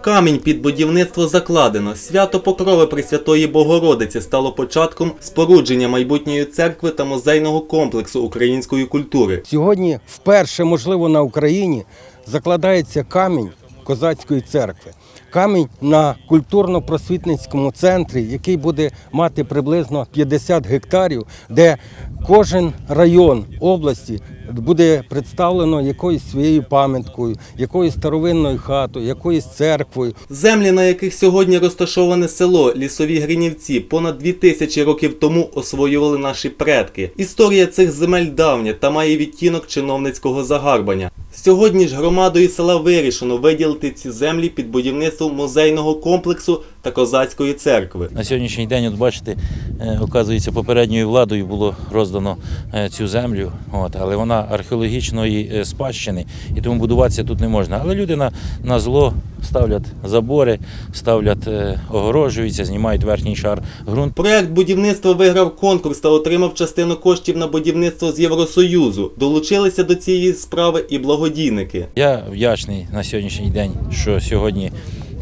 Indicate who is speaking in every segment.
Speaker 1: Камінь під будівництво закладено. Свято Покрови Пресвятої Богородиці стало початком спорудження майбутньої церкви та музейного комплексу української культури.
Speaker 2: Сьогодні вперше, можливо, на Україні закладається камінь козацької церкви. Камінь на культурно-просвітницькому центрі, який буде мати приблизно 50 гектарів, де кожен район області буде представлено якоюсь своєю пам'яткою, якоюсь старовинною хатою, якоюсь церквою.
Speaker 1: Землі, на яких сьогодні розташоване село Лісові Гринівці, понад дві тисячі років тому освоювали наші предки. Історія цих земель давня та має відтінок чиновницького загарбання. Сьогодні ж громадою села вирішено виділити ці землі під будівництво музейного комплексу та козацької церкви.
Speaker 3: На сьогоднішній день, от бачите, е, оказується, попередньою владою було роздано е, цю землю, от, але вона археологічної е, спадщини, і тому будуватися тут не можна. Але люди на, на зло ставлять забори, ставлять, огорожуються, знімають верхній шар ґрунту.
Speaker 1: Проект будівництва виграв конкурс та отримав частину коштів на будівництво з Євросоюзу. Долучилися до цієї справи і благодійники.
Speaker 3: Я вдячний на сьогоднішній день, що сьогодні.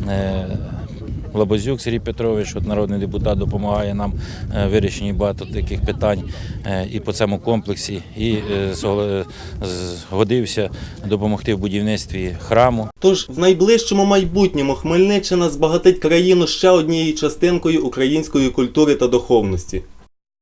Speaker 3: Е, Лабазюк Сергій Петрович, от народний депутат, допомагає нам е, вирішенні багато таких питань е, і по цьому комплексі, і згодився допомогти в будівництві храму.
Speaker 1: Тож в найближчому майбутньому Хмельниччина збагатить країну ще однією частинкою української культури та духовності.